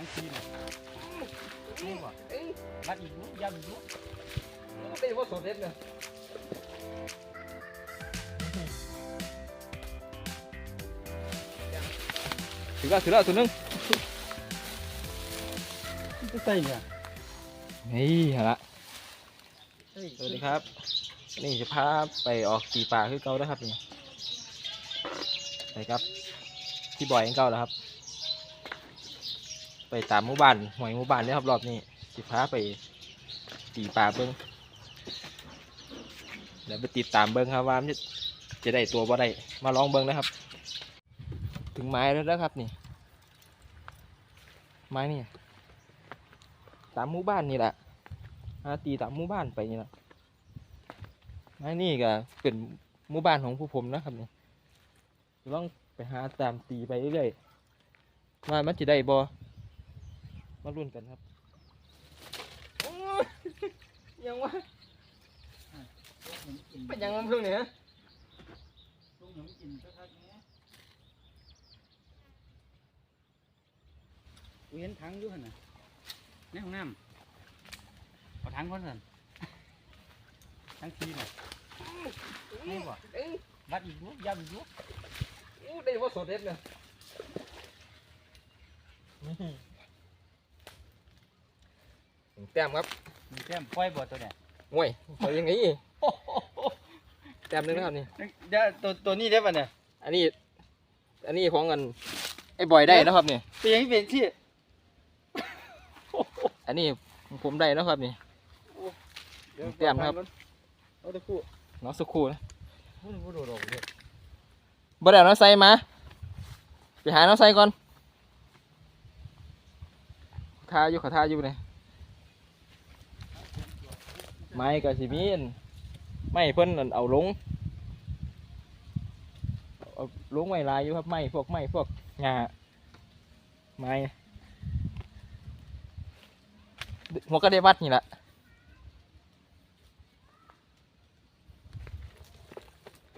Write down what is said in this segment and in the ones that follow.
ทั้งทีเลยนี่บ่มัดอีกลูกย้ำอีกลูกเป็นว่าสดเด็ดเลยถือแล้วถือแล้วตัวหนึงจะใส่เนี่ยนี่ฮะละเฮ้ยสวัสดีครับ นี่จะพาไปออกตีป่าคือเก่าแล้วครับนี่ไปครับ ที่บ่อยของเก่าแล้วครับ ไปตามหมู่บ้านหวยหมู่บ้านเนี่ยครับรอบนี้สิพาไปตีป่าเบิ้งเดี๋ยวไปติดตามเบิ้งครับว่ามันจะจะได้ตัวบ่ได้มาลองเบิ้งนะครับ ถึงไม้แล้วนะครับนี่ ไม้นี่ตามหมู่บ้านนี่แหละหาตีตามหมู่บ้านไปนี่แหละไม้นี่ก็เป็นหมู่บ้านของผู้ผมนะครับนี่ลองไปหาตามตีไปเรื่อยๆว่ามันจะได้บ่ มาลุ้นกันครับโอ้ยยังวะเป็นยังมันเพิ่งเนี่ยลูกหนูกินสักพักนี้กูเห็นถังอยู่หั่นน่ะในห้องน้ำเอาถังก่อนสั่นทั้งทีเลยนี่บ่มัดอีกลูกย้ำอีกลูกเป็นว่าสดเด็ดเลย แต้มครับมีแก้มปล่อยบ่ตัวเนี่ยห่วยเอายังไงแต้มหนึงนะครับนี่ เดี๋ยวตัวตัวนี้ได้ป่ะเนี่ยอันนี้ อันนี้ของกันไอ้บอยได้นะครับนี่ เป็นยังเป็นที่อันนี้ของผมได้นะครับนี่แต้มครับ เอาตะคู่น้องสักครู่นะพูดพูดโดดๆเลยบ่ได้เอาน้องใส่มา ไปหาน้องใส่ก่อนทาอยู่ขอทาอยู่เลย ไม้กับสิมีอันไม้เพิ่นอันเอาลงเอาลงไม้ลายอยู่ครับไม้พวกไม้พวกหญ้าไม้หัวกระเดวัดนี่แหละ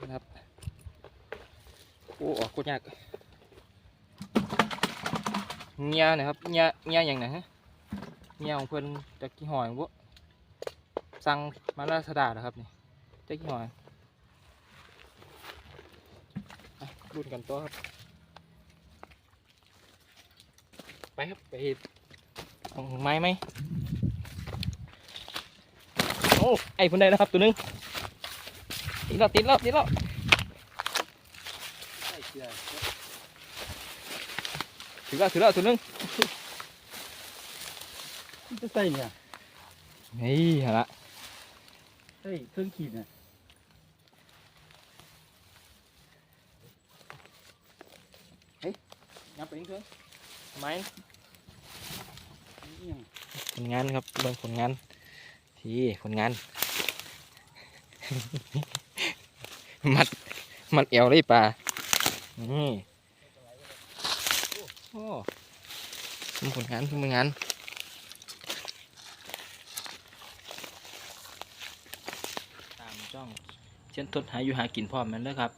นะครับโอ้ออกกูยากเงี้ยนะครับเงี้ยเงี้ยอย่างไหนฮะเงี้ยของเพิ่นจากกี่หอยบุ สั่งมาลาสดาเหรอครับนี่จากกี่หอยอะรุ่นกันตัวครับ ไปครับไปเอาไม้ไหมโอ้ไอ้เพิ่นได้แล้วครับตัวหนึงติดแล้วติดแล้วติดแล้วใส่เกลือถือแล้วถือแล้วตัวหนึงจะใส่เนี่ยนี่ฮะละ เฮ้ยเครื่องขีดเนี่ยยับไปเถอะไม้นี่ยังผลงานครับเบิ่งผลงาน ที่ผลงาน มัด มัดเอวเลยปลานี่โอ้ทำผลงานทำผลงานตามจ้ องเช่นทดหาอยู่หากินพร้อมนั้นเลยครับ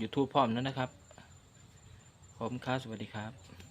ยูทูบพร้อมนั้นนะครับ ผมครับสวัสดีครับ